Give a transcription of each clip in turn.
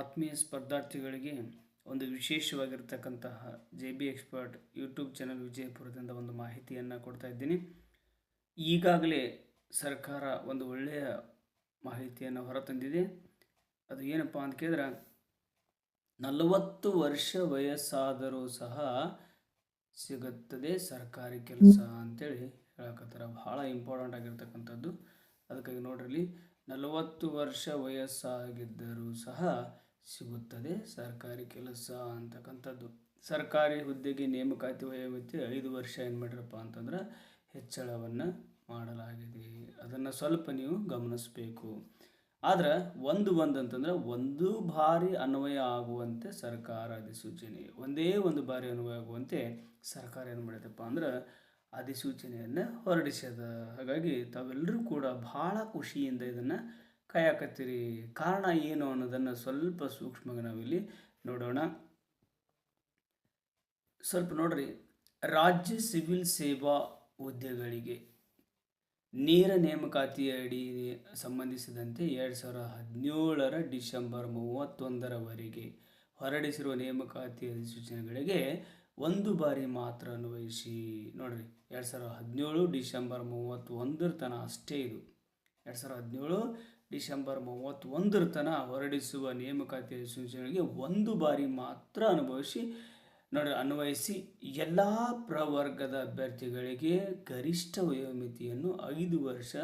ಆತ್ಮೀಯ ಸ್ಪರ್ಧಾರ್ಥಿಗಳಿಗೆ ಒಂದು ವಿಶೇಷವಾಗಿರ್ತಕ್ಕಂತಹ J B expert YouTube channel ವಿಜಯಪುರದಿಂದ ಒಂದು ಮಾಹಿತಿಯನ್ನು ಕೊಡ್ತಾ ಇದ್ದೀನಿ. ಈಗಾಗಲೇ ಸರ್ಕಾರ ಒಂದು ಒಳ್ಳೆಯ ಮಾಹಿತಿಯನ್ನು ಹೊರತಂದಿದೆ. ಅದು ಏನಪ್ಪ ಅಂತ ಕೇಳಿದ್ರೆ, ನಲವತ್ತು ವರ್ಷ ವಯಸ್ಸಾದರೂ ಸಹ ಸಿಗುತ್ತದೆ ಸರ್ಕಾರಿ ಕೆಲಸ ಅಂತೇಳಿ ಹೇಳಕತ್ತಾರ. ಭಾಳ ಇಂಪಾರ್ಟೆಂಟ್ ಆಗಿರ್ತಕ್ಕಂಥದ್ದು. ಅದಕ್ಕಾಗಿ ನೋಡ್ರಿ ನಲವತ್ತು ವರ್ಷ ವಯಸ್ಸಾಗಿದ್ದರೂ ಸಹ ಸಿಗುತ್ತದೆ. ಸರ್ಕಾರಿ ಕೆಲಸ ಅಂತಕ್ಕಂಥದ್ದು. ಸರ್ಕಾರಿ ಹುದ್ದೆಗೆ ನೇಮಕಾತಿ ವಯೋಮಿತಿ ಐದು ವರ್ಷ ಏನು ಮಾಡ್ರಪ್ಪ ಅಂತಂದ್ರೆ ಹೆಚ್ಚಳವನ್ನು ಮಾಡಲಾಗಿದೆ. ಅದನ್ನು ಸ್ವಲ್ಪ ನೀವು ಗಮನಿಸಬೇಕು. ಆದ್ರೆ ಒಂದು ಒಂದು ಅಂತಂದ್ರೆ ಒಂದು ಬಾರಿ ಅನ್ವಯ ಆಗುವಂತೆ ಸರ್ಕಾರ ಅಧಿಸೂಚನೆ ಒಂದೇ ಒಂದು ಬಾರಿ ಅನ್ವಯ ಆಗುವಂತೆ ಸರ್ಕಾರ ಏನು ಮಾಡಿದಪ್ಪ ಅಂದ್ರೆ ಅಧಿಸೂಚನೆಯನ್ನು ಹೊರಡಿಸ್ಯದ ಹಾಗಾಗಿ ತಾವೆಲ್ಲರೂ ಕೂಡ ಭಾಳ ಖುಷಿಯಿಂದ ಇದನ್ನು ಕಾಯಕತ್ತೀರಿ ಕಾರಣ ಏನು ಅನ್ನೋದನ್ನು ಸ್ವಲ್ಪ ಸೂಕ್ಷ್ಮವಾಗಿ ನಾವಿಲ್ಲಿ ನೋಡೋಣ. ಸ್ವಲ್ಪ ನೋಡ್ರಿ. ರಾಜ್ಯ ಸಿವಿಲ್ ಸೇವಾ ಹುದ್ದೆಗಳಿಗೆ ನೇರ ನೇಮಕಾತಿ ಅಡಿ ಸಂಬಂಧಿಸಿದಂತೆ ಎರಡು ಸಾವಿರದ ಹದಿನೇಳರ ಡಿಸೆಂಬರ್ ಮೂವತ್ತೊಂದರವರೆಗೆ ಹೊರಡಿಸಿರುವ ನೇಮಕಾತಿ ಅಧಿಸೂಚನೆಗಳಿಗೆ ಒಂದು ಬಾರಿ ಮಾತ್ರ ಅನ್ವಯಿಸಿ. ನೋಡ್ರಿ, ಎರಡು ಸಾವಿರದ ಹದಿನೇಳು ಡಿಸೆಂಬರ್ ಮೂವತ್ತೊಂದರ ತನಕ ಅಷ್ಟೇ ಇದು. ಎರಡು ಸಾವಿರದ ಹದಿನೇಳು ಡಿಸೆಂಬರ್ ಮೂವತ್ತೊಂದರ ತನಕ ಹೊರಡಿಸುವ ನೇಮಕಾತಿ ಸೂಚನೆಗಳಿಗೆ ಒಂದು ಬಾರಿ ಮಾತ್ರ ಅನುಭವಿಸಿ ನೋಡಿ ಅನ್ವಯಿಸಿ ಎಲ್ಲ ಪ್ರವರ್ಗದ ಅಭ್ಯರ್ಥಿಗಳಿಗೆ ಗರಿಷ್ಠ ವಯೋಮಿತಿಯನ್ನು ಐದು ವರ್ಷ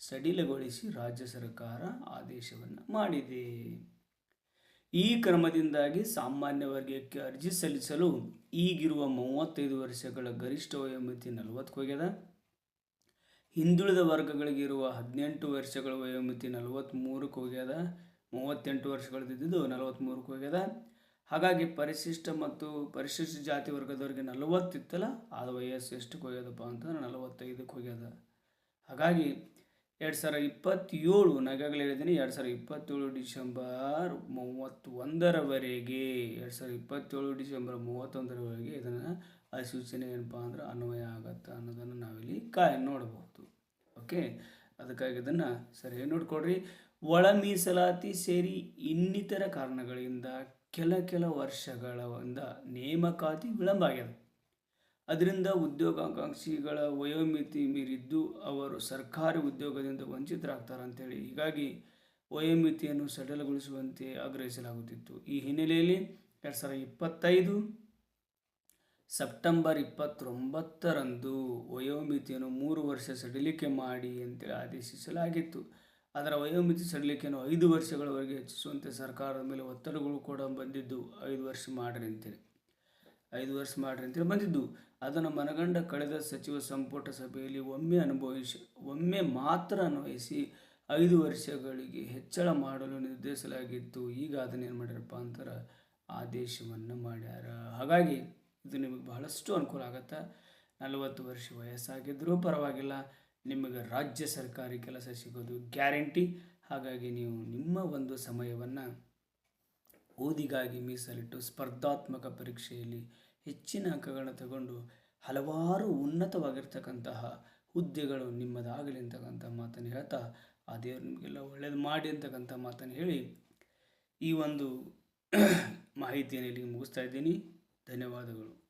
ಸಡಿಲಗೊಳಿಸಿ ರಾಜ್ಯ ಸರ್ಕಾರ ಆದೇಶವನ್ನು ಮಾಡಿದೆ. ಈ ಕ್ರಮದಿಂದಾಗಿ ಸಾಮಾನ್ಯ ವರ್ಗಕ್ಕೆ ಅರ್ಜಿ ಸಲ್ಲಿಸಲು ಈಗಿರುವ ಮೂವತ್ತೈದು ವರ್ಷಗಳ ಗರಿಷ್ಠ ವಯೋಮಿತಿ ನಲವತ್ತಕ್ಕೆ ಹೋಗ್ಯದ. ಹಿಂದುಳಿದ ವರ್ಗಗಳಿಗಿರುವ ಹದಿನೆಂಟು ವರ್ಷಗಳ ವಯೋಮಿತಿ ನಲವತ್ತ್ಮೂರಕ್ಕೆ ಹೋಗ್ಯದ ಮೂವತ್ತೆಂಟು ವರ್ಷಗಳದಿದ್ದು ನಲವತ್ತ್ಮೂರಕ್ಕೆ ಹೋಗ್ಯದ ಹಾಗಾಗಿ ಪರಿಶಿಷ್ಟ ಮತ್ತು ಪರಿಶಿಷ್ಟ ಜಾತಿ ವರ್ಗದವರಿಗೆ ನಲವತ್ತಿತ್ತಲ್ಲ ಆದ ವಯಸ್ಸು ಎಷ್ಟಕ್ಕೆ ಹೋಗ್ಯದಪ್ಪ ಅಂತಂದ್ರೆ ನಲವತ್ತೈದಕ್ಕೆ ಹೋಗ್ಯದ ಹಾಗಾಗಿ ಎರಡು ಸಾವಿರ ಇಪ್ಪತ್ತೇಳು ನಗಾಗಲೇ ಹೇಳಿದ್ದೀನಿ ಎರಡು ಸಾವಿರ ಇಪ್ಪತ್ತೇಳು ಡಿಸೆಂಬರ್ ಮೂವತ್ತೊಂದರವರೆಗೆ, ಎರಡು ಸಾವಿರ ಇಪ್ಪತ್ತೇಳು ಡಿಸೆಂಬರ್ ಮೂವತ್ತೊಂದರವರೆಗೆ ಇದನ್ನು ಅಧಿಸೂಚನೆ ಏನಪ್ಪ ಅಂದ್ರೆ ಅನ್ವಯ ಆಗತ್ತೆ ಅನ್ನೋದನ್ನು ನಾವಿಲ್ಲಿ ಕಾಯ್ ನೋಡಬಹುದು ಓಕೆ ಅದಕ್ಕಾಗಿ ಇದನ್ನು ಸರಿಯಾಗಿ ನೋಡಿಕೊಡ್ರಿ ಒಳ ಮೀಸಲಾತಿ ಸೇರಿ ಇನ್ನಿತರ ಕಾರಣಗಳಿಂದ ಕೆಲ ಕೆಲ ವರ್ಷಗಳಿಂದ ನೇಮಕಾತಿ ವಿಳಂಬ ಆಗ್ಯದ. ಅದರಿಂದ ಉದ್ಯೋಗಾಕಾಂಕ್ಷಿಗಳ ವಯೋಮಿತಿ ಮೀರಿದ್ದು ಅವರು ಸರ್ಕಾರಿ ಉದ್ಯೋಗದಿಂದ ವಂಚಿತರಾಗ್ತಾರೆ ಅಂತೇಳಿ ಹೀಗಾಗಿ ವಯೋಮಿತಿಯನ್ನು ಸಡಿಲಗೊಳಿಸುವಂತೆ ಆಗ್ರಹಿಸಲಾಗುತ್ತಿತ್ತು. ಈ ಹಿನ್ನೆಲೆಯಲ್ಲಿ ಎರಡು ಸಾವಿರದ ಇಪ್ಪತ್ತೈದು ಸೆಪ್ಟೆಂಬರ್ ಇಪ್ಪತ್ತೊಂಬತ್ತರಂದು ವಯೋಮಿತಿಯನ್ನು ಮೂರು ವರ್ಷ ಸಡಿಲಿಕೆ ಮಾಡಿ ಅಂತೇಳಿ ಆದೇಶಿಸಲಾಗಿತ್ತು. ಅದರ ವಯೋಮಿತಿ ಸಡಿಲಿಕೆಯನ್ನು ಐದು ವರ್ಷಗಳವರೆಗೆ ಹೆಚ್ಚಿಸುವಂತೆ ಸರ್ಕಾರದ ಮೇಲೆ ಒತ್ತಡಗಳು ಕೂಡ ಬಂದಿದ್ದು ಐದು ವರ್ಷ ಮಾಡ್ರಿ ಅಂತೇಳಿ. ಐದು ವರ್ಷ ಮಾಡ್ರಿ ಅಂತೇಳಿ ಬಂದಿದ್ದು. ಅದನ್ನು ಮನಗಂಡ ಕಳೆದ ಸಚಿವ ಸಂಪುಟ ಸಭೆಯಲ್ಲಿ ಒಮ್ಮೆ ಅನುಭವಿಸಿ ಒಮ್ಮೆ ಮಾತ್ರ ಅನ್ವಯಿಸಿ ಐದು ವರ್ಷಗಳಿಗೆ ಹೆಚ್ಚಳ ಮಾಡಲು ನಿರ್ಧರಿಸಲಾಗಿತ್ತು. ಈಗ ಅದನ್ನೇನು ಮಾಡ್ಯಾರಪ್ಪ ಅಂತಾರೆ? ಆದೇಶವನ್ನು ಮಾಡ್ಯಾರ. ಹಾಗಾಗಿ ಇದು ನಿಮಗೆ ಬಹಳಷ್ಟು ಅನುಕೂಲ ಆಗುತ್ತೆ? ನಲವತ್ತು ವರ್ಷ ವಯಸ್ಸಾಗಿದ್ದರೂ ಪರವಾಗಿಲ್ಲ, ನಿಮಗೆ ರಾಜ್ಯ ಸರ್ಕಾರಿ ಕೆಲಸ ಸಿಗೋದು ಗ್ಯಾರಂಟಿ. ಹಾಗಾಗಿ ನೀವು ನಿಮ್ಮ ಒಂದು ಸಮಯವನ್ನು ಓದಿಗಾಗಿ ಮೀಸಲಿಟ್ಟು ಸ್ಪರ್ಧಾತ್ಮಕ ಪರೀಕ್ಷೆಯಲ್ಲಿ ಹೆಚ್ಚಿನ ಅಂಕಗಳನ್ನು ತಗೊಂಡು ಹಲವಾರು ಉನ್ನತವಾಗಿರ್ತಕ್ಕಂತಹ ಹುದ್ದೆಗಳು ನಿಮ್ಮದಾಗಲಿ ಅಂತಕ್ಕಂಥ ಮಾತನ್ನು ಹೇಳ್ತಾ, ಆ ದೇವರು ನಿಮಗೆಲ್ಲ ಒಳ್ಳೇದು ಮಾಡಿ ಅಂತಕ್ಕಂಥ ಮಾತನ್ನು ಹೇಳಿ ಈ ಒಂದು ಮಾಹಿತಿಯನ್ನು ಇಲ್ಲಿಗೆ ಮುಗಿಸ್ತಾ ಇದ್ದೀನಿ. ಧನ್ಯವಾದಗಳು.